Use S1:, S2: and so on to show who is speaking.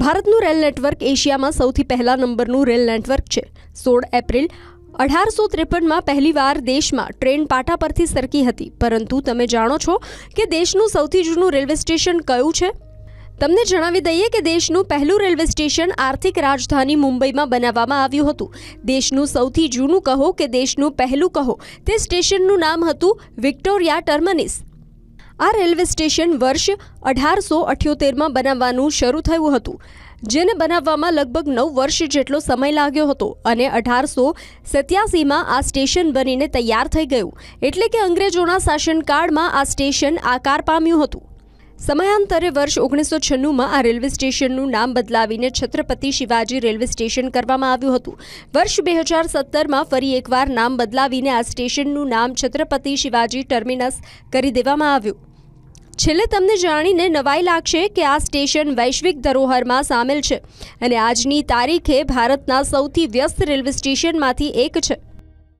S1: ભારતનું rail network એશિયામાં સૌથી પહેલા નંબરનું રેલ નેટવર્ક છે. સોળ એપ્રિલ અઢારસો ત્રેપનમાં પહેલીવાર દેશમાં ટ્રેન પાટા પરથી સરકી હતી. પરંતુ તમે જાણો છો કે દેશનું સૌથી જૂનું રેલવે સ્ટેશન કયું છે? તમને જણાવી દઈએ કે દેશનું પહેલું રેલવે સ્ટેશન આર્થિક રાજધાની મુંબઈમાં બનાવવામાં આવ્યું હતું. દેશનું સૌથી જૂનું કહો કે દેશનું પહેલું કહો તે સ્ટેશનનું નામ હતું વિક્ટોરિયા ટર્મનિસ. આ રેલવે સ્ટેશન વર્ષ અઢારસો અઠ્યોતેરમાં બનાવવાનું શરૂ થયું હતું, જેને બનાવવામાં લગભગ નવ વર્ષ જેટલો સમય લાગ્યો હતો અને અઢારસો સત્યાસીમાં આ સ્ટેશન બનીને તૈયાર થઈ ગયું, એટલે કે અંગ્રેજોના શાસનકાળમાં આ સ્ટેશન આકાર પામ્યું હતું. સમયાંતરે વર્ષ ઓગણીસો છન્નુંમાં આ રેલવે સ્ટેશનનું નામ બદલાવીને છત્રપતિ શિવાજી રેલવે સ્ટેશન કરવામાં આવ્યું હતું. વર્ષ બે હજાર સત્તરમાં ફરી એકવાર નામ બદલાવીને આ સ્ટેશનનું નામ છત્રપતિ શિવાજી ટર્મિનસ કરી દેવામાં આવ્યું. છેલ્લે તમને જાણીને નવાઈ લાગશે કે આ સ્ટેશન વૈશ્વિક ધરોહરમાં સામેલ છે. અને આજની તારીખે ભારતના સૌથી વ્યસ્ત રેલવે સ્ટેશનમાંથી એક છે.